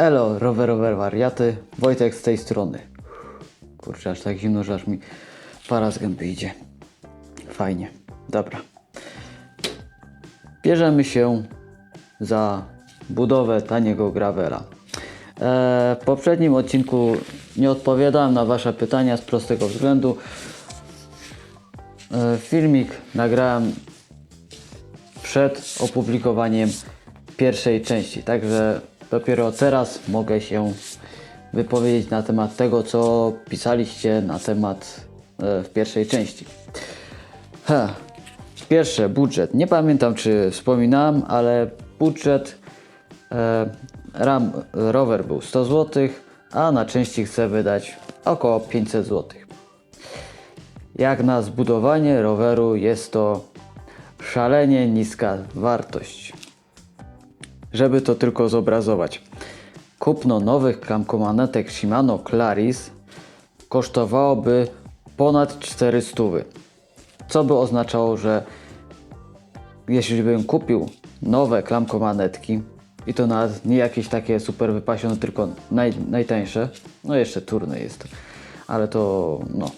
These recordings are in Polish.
Elo, rowerowe wariaty, Wojtek z tej strony. Kurczę, aż tak zimno, że aż mi para z gęby idzie. Fajnie, dobra. Bierzemy się za budowę taniego gravela. E, w poprzednim odcinku nie odpowiadałem na Wasze pytania z prostego względu. E, filmik nagrałem przed opublikowaniem pierwszej części, także dopiero teraz mogę się wypowiedzieć na temat tego, co pisaliście na temat e, w pierwszej części. Ha. Pierwsze, budżet. Nie pamiętam, czy wspominałem, ale budżet e, RAM rower był 100 zł, a na części chcę wydać około 500 zł. Jak na zbudowanie roweru jest to szalenie niska wartość. Żeby to tylko zobrazować. Kupno nowych klamkomanetek Shimano Claris kosztowałoby ponad 400. Co by oznaczało, że jeśli bym kupił nowe klamkomanetki i to nawet nie jakieś takie super wypasione, tylko naj, najtańsze, no jeszcze turny jest, ale to no,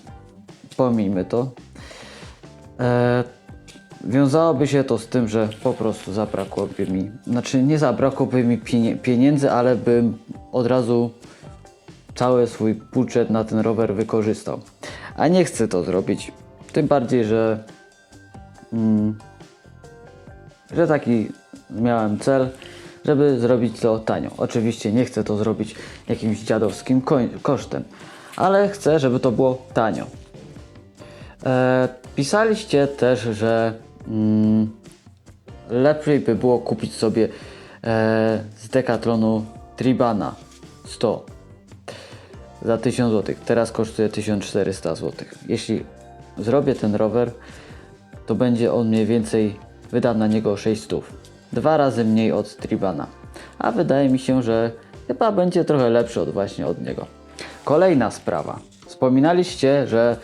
pomijmy to. E, wiązałoby się to z tym, że po prostu zabrakłoby mi, znaczy nie zabrakłoby mi pieniędzy, ale bym od razu cały swój budżet na ten rower wykorzystał. A nie chcę to zrobić. Tym bardziej, że, mm, że taki miałem cel, żeby zrobić to tanio. Oczywiście nie chcę to zrobić jakimś dziadowskim koń- kosztem, ale chcę, żeby to było tanio. E, pisaliście też, że lepiej by było kupić sobie e, z Decathlonu Tribana 100 za 1000 zł. Teraz kosztuje 1400 zł. Jeśli zrobię ten rower, to będzie on mniej więcej, wydam na niego 600. Dwa razy mniej od Tribana. A wydaje mi się, że chyba będzie trochę lepszy od właśnie od niego. Kolejna sprawa. Wspominaliście, że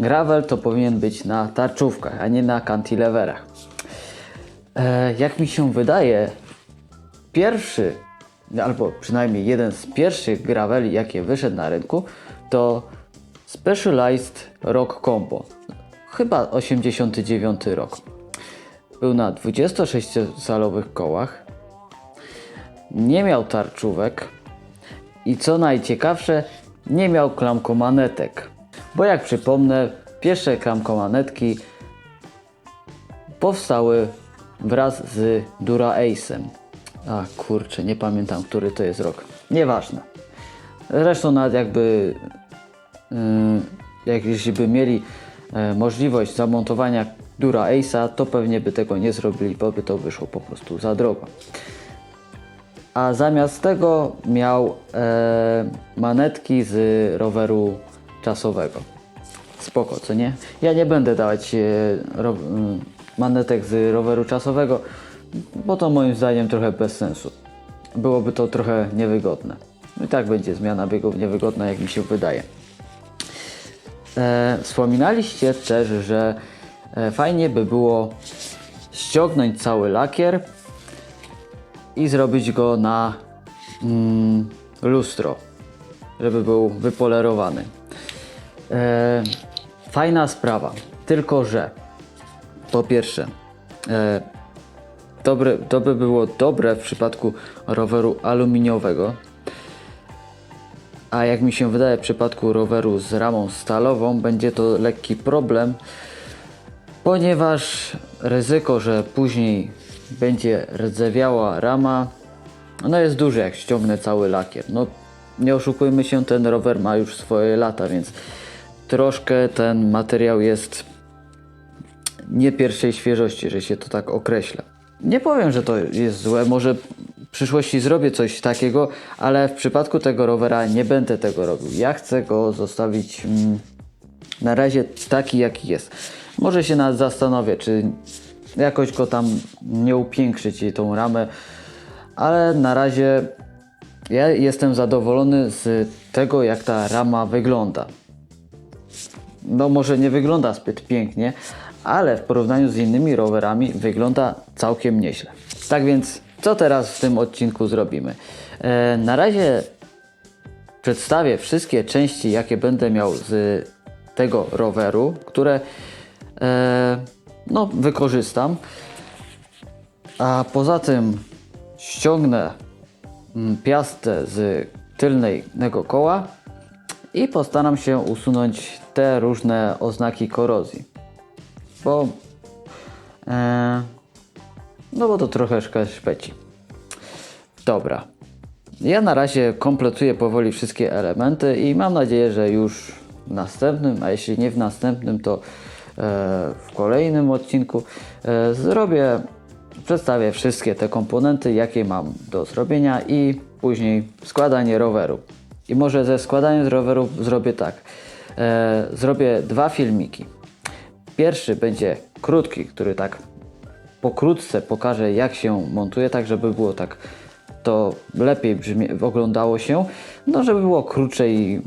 gravel to powinien być na tarczówkach, a nie na cantileverach. E, jak mi się wydaje, pierwszy, albo przynajmniej jeden z pierwszych graveli, jakie wyszedł na rynku, to Specialized Rock Combo. Chyba 89 rok. Był na 26-calowych kołach. Nie miał tarczówek. I co najciekawsze, nie miał klamkomanetek. Bo jak przypomnę, pierwsze klamkomanetki powstały wraz z Dura Ace'em. A kurczę, nie pamiętam, który to jest rok. Nieważne. Zresztą nawet jakby, yy, jak by mieli e, możliwość zamontowania Dura Ace'a, to pewnie by tego nie zrobili, bo by to wyszło po prostu za drogo. A zamiast tego miał e, manetki z roweru czasowego. Spoko, co nie? Ja nie będę dawać e, mm, manetek z roweru czasowego, bo to moim zdaniem trochę bez sensu. Byłoby to trochę niewygodne. I tak będzie zmiana biegów niewygodna, jak mi się wydaje. E, wspominaliście też, że e, fajnie by było ściągnąć cały lakier i zrobić go na mm, lustro, żeby był wypolerowany. E, fajna sprawa, tylko że po pierwsze, e, dobre, to by było dobre w przypadku roweru aluminiowego, a jak mi się wydaje w przypadku roweru z ramą stalową będzie to lekki problem, ponieważ ryzyko, że później będzie rdzewiała rama, no jest duże jak ściągnę cały lakier. No nie oszukujmy się, ten rower ma już swoje lata, więc troszkę ten materiał jest nie pierwszej świeżości, że się to tak określa. Nie powiem, że to jest złe, może w przyszłości zrobię coś takiego, ale w przypadku tego rowera nie będę tego robił. Ja chcę go zostawić mm, na razie taki, jaki jest. Może się nawet zastanowię, czy jakoś go tam nie upiększyć i tą ramę, ale na razie ja jestem zadowolony z tego, jak ta rama wygląda. No może nie wygląda zbyt pięknie, ale w porównaniu z innymi rowerami wygląda całkiem nieźle. Tak więc co teraz w tym odcinku zrobimy? E, na razie przedstawię wszystkie części, jakie będę miał z tego roweru, które e, no, wykorzystam. A poza tym ściągnę mm, piastę z tylnego koła i postaram się usunąć te różne oznaki korozji. Bo e, no bo to troszeczkę szpeci. Dobra. Ja na razie kompletuję powoli wszystkie elementy i mam nadzieję, że już w następnym, a jeśli nie w następnym, to e, w kolejnym odcinku e, zrobię, przedstawię wszystkie te komponenty, jakie mam do zrobienia i później składanie roweru. I może ze składaniem roweru zrobię tak. E, zrobię dwa filmiki. Pierwszy będzie krótki, który tak pokrótce pokażę jak się montuje, tak żeby było tak to lepiej brzmie, oglądało się, no żeby było krótsze i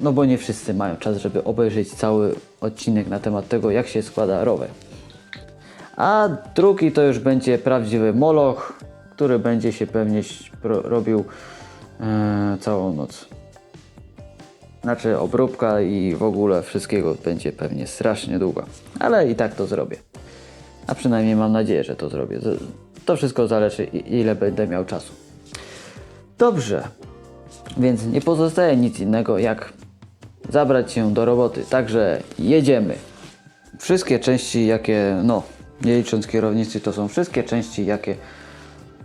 no bo nie wszyscy mają czas, żeby obejrzeć cały odcinek na temat tego jak się składa rower. A drugi to już będzie prawdziwy moloch, który będzie się pewnie robił e, całą noc. Znaczy obróbka i w ogóle wszystkiego będzie pewnie strasznie długo, ale i tak to zrobię. A przynajmniej mam nadzieję, że to zrobię. To- wszystko zależy ile będę miał czasu. Dobrze, więc nie pozostaje nic innego jak zabrać się do roboty. Także jedziemy. Wszystkie części jakie, no nie licząc kierownicy, to są wszystkie części jakie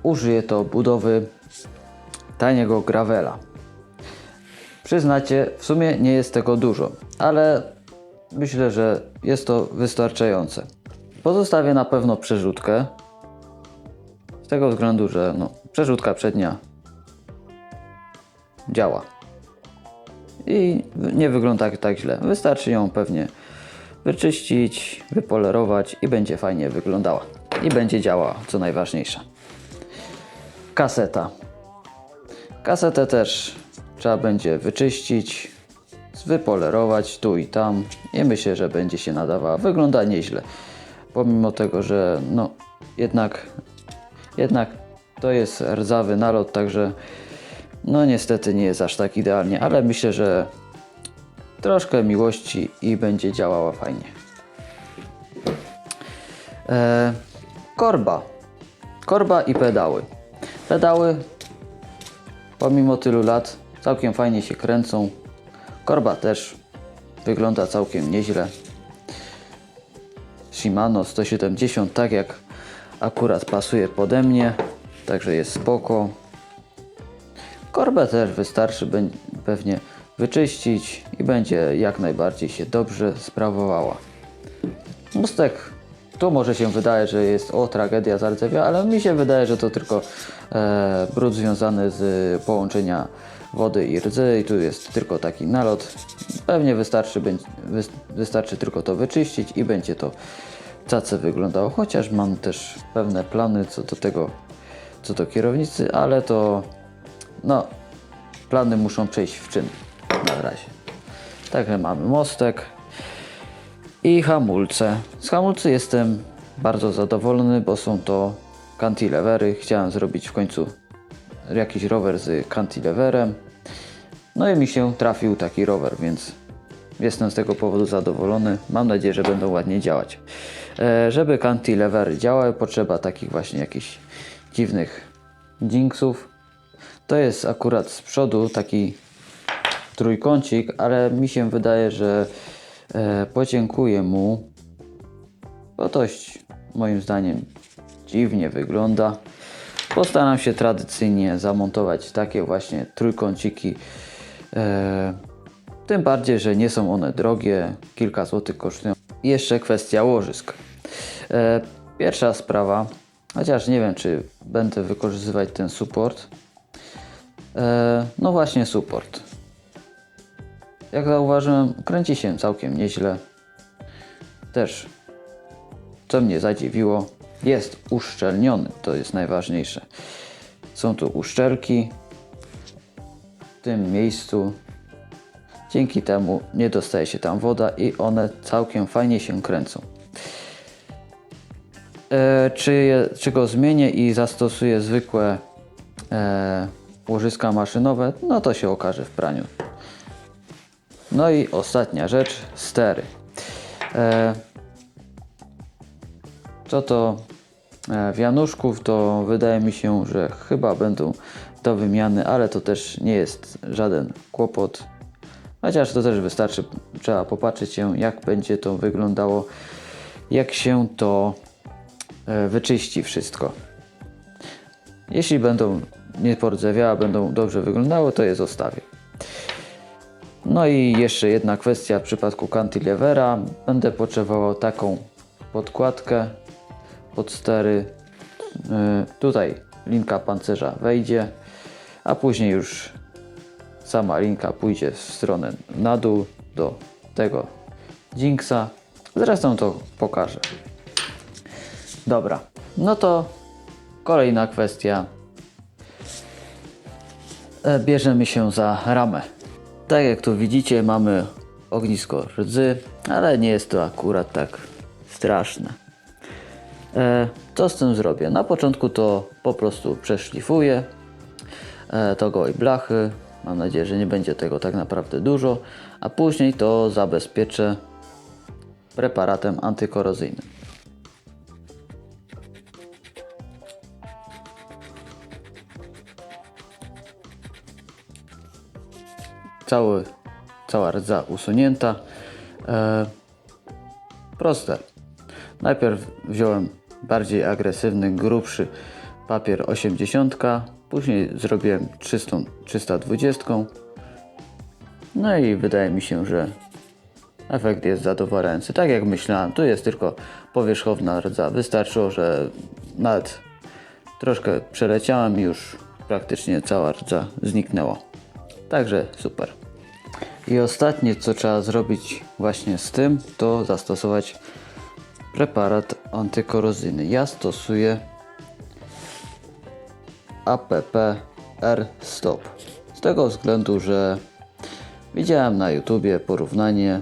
użyję do budowy taniego gravela. Przyznacie, w sumie nie jest tego dużo, ale myślę, że jest to wystarczające. Pozostawię na pewno przerzutkę. Z tego względu, że no, przerzutka przednia działa. I nie wygląda tak źle. Wystarczy ją pewnie wyczyścić, wypolerować i będzie fajnie wyglądała. I będzie działała, co najważniejsze. Kaseta. Kasetę też trzeba będzie wyczyścić, wypolerować tu i tam i myślę, że będzie się nadawała. Wygląda nieźle. Pomimo tego, że no jednak jednak to jest rdzawy nalot, także no niestety nie jest aż tak idealnie, ale myślę, że troszkę miłości i będzie działała fajnie. E, korba. Korba i pedały. Pedały pomimo tylu lat całkiem fajnie się kręcą. Korba też wygląda całkiem nieźle. Shimano 170, tak jak akurat pasuje pode mnie, także jest spoko. Korbę też wystarczy pewnie wyczyścić i będzie jak najbardziej się dobrze sprawowała. Mustek, tu może się wydaje, że jest o tragedia z Ardzewia, ale mi się wydaje, że to tylko e, brud związany z połączenia wody i rdzy i tu jest tylko taki nalot. Pewnie wystarczy, wystarczy tylko to wyczyścić i będzie to cace wyglądało, chociaż mam też pewne plany co do tego, co do kierownicy, ale to no, plany muszą przejść w czyn na razie. Także mamy mostek i hamulce. Z hamulcy jestem bardzo zadowolony, bo są to cantilevery. Chciałem zrobić w końcu jakiś rower z cantileverem. No i mi się trafił taki rower, więc jestem z tego powodu zadowolony. Mam nadzieję, że będą ładnie działać. E, żeby cantilevery działały, potrzeba takich właśnie jakichś dziwnych jinxów. To jest akurat z przodu taki trójkącik, ale mi się wydaje, że podziękuję mu, bo dość moim zdaniem dziwnie wygląda. Postaram się tradycyjnie zamontować takie właśnie trójkąciki. E, tym bardziej, że nie są one drogie, kilka złotych kosztują. Jeszcze kwestia łożysk. E, pierwsza sprawa, chociaż nie wiem, czy będę wykorzystywać ten support. E, no właśnie support. Jak zauważyłem, kręci się całkiem nieźle. Też, co mnie zadziwiło, jest uszczelniony, to jest najważniejsze. Są tu uszczelki w tym miejscu. Dzięki temu nie dostaje się tam woda i one całkiem fajnie się kręcą. E, czy, je, czy go zmienię i zastosuję zwykłe e, łożyska maszynowe, no to się okaże w praniu. No i ostatnia rzecz, stery. E, co to e, w Januszków, to wydaje mi się, że chyba będą do wymiany, ale to też nie jest żaden kłopot. Chociaż to też wystarczy, trzeba popatrzeć się, jak będzie to wyglądało, jak się to e, wyczyści wszystko. Jeśli będą nie pordzewiałe, będą dobrze wyglądały, to je zostawię. No i jeszcze jedna kwestia w przypadku cantilevera. Będę potrzebował taką podkładkę pod stery. Yy, Tutaj linka pancerza wejdzie, a później już sama linka pójdzie w stronę na dół do tego Jinxa. Zresztą to pokażę. Dobra, no to kolejna kwestia. E, Bierzemy się za ramę. Tak jak tu widzicie, mamy ognisko rdzy, ale nie jest to akurat tak straszne. E, co z tym zrobię? Na początku to po prostu przeszlifuję e, to gołej blachy. Mam nadzieję, że nie będzie tego tak naprawdę dużo, a później to zabezpieczę preparatem antykorozyjnym. Cały, cała rdza usunięta. E, proste. Najpierw wziąłem bardziej agresywny, grubszy papier 80, później zrobiłem 300, 320. No i wydaje mi się, że efekt jest zadowalający. Tak jak myślałem, tu jest tylko powierzchowna rdza. Wystarczyło, że nawet troszkę przeleciałem już praktycznie cała rdza zniknęła. Także super. I ostatnie, co trzeba zrobić właśnie z tym, to zastosować preparat antykorozyjny. Ja stosuję APP R-Stop. Z tego względu, że widziałem na YouTubie porównanie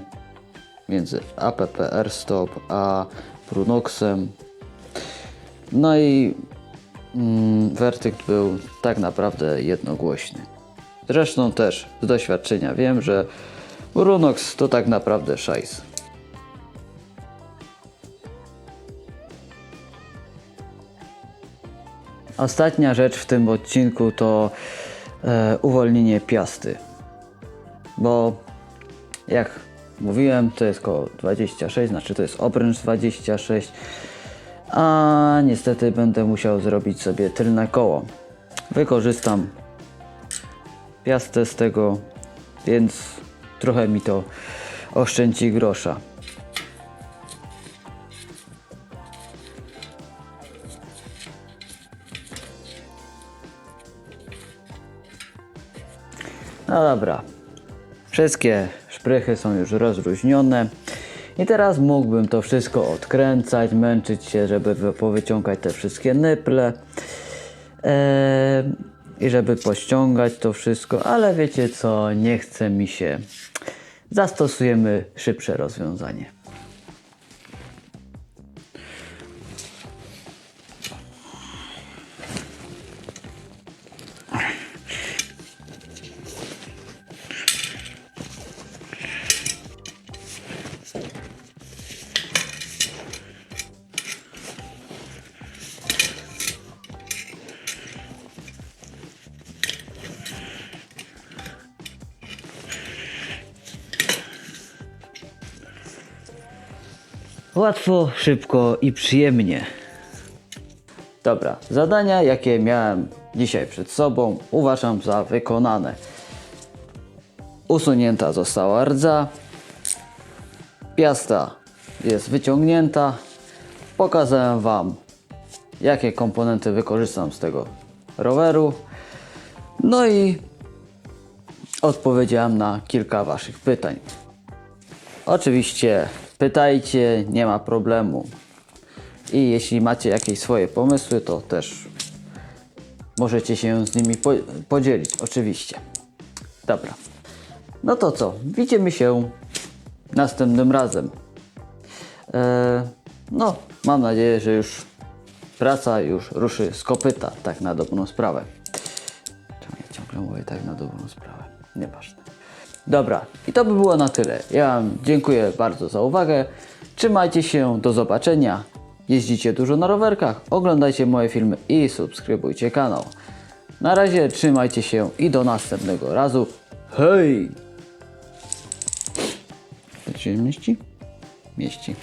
między APP R-Stop a Prunoxem. No i mm, werdykt był tak naprawdę jednogłośny. Zresztą też z doświadczenia wiem, że Brunox to tak naprawdę szajs. Ostatnia rzecz w tym odcinku to e, uwolnienie piasty. Bo jak mówiłem, to jest koło 26, znaczy to jest obręcz 26. A niestety będę musiał zrobić sobie tylne koło. Wykorzystam piastę z tego, więc trochę mi to oszczędzi grosza. No dobra. Wszystkie szprychy są już rozluźnione. I teraz mógłbym to wszystko odkręcać, męczyć się, żeby wy- powyciągać te wszystkie nyple. Eee, I żeby pościągać to wszystko, ale wiecie co, nie chce mi się. Zastosujemy szybsze rozwiązanie. Łatwo, szybko i przyjemnie. Dobra, zadania jakie miałem dzisiaj przed sobą uważam za wykonane. Usunięta została rdza. Piasta jest wyciągnięta. Pokazałem Wam jakie komponenty wykorzystam z tego roweru. No i odpowiedziałem na kilka Waszych pytań. Oczywiście pytajcie, nie ma problemu. I jeśli macie jakieś swoje pomysły, to też możecie się z nimi po podzielić, oczywiście. Dobra. No to co? Widzimy się następnym razem. Eee, no, mam nadzieję, że już praca już ruszy z kopyta, tak na dobrą sprawę. Czemu ja ciągle mówię tak na dobrą sprawę? Nieważne. Dobra, i to by było na tyle. Ja Wam dziękuję bardzo za uwagę. Trzymajcie się, do zobaczenia. Jeździcie dużo na rowerkach, oglądajcie moje filmy i subskrybujcie kanał. Na razie trzymajcie się i do następnego razu. Hej! To się mieści? Mieści.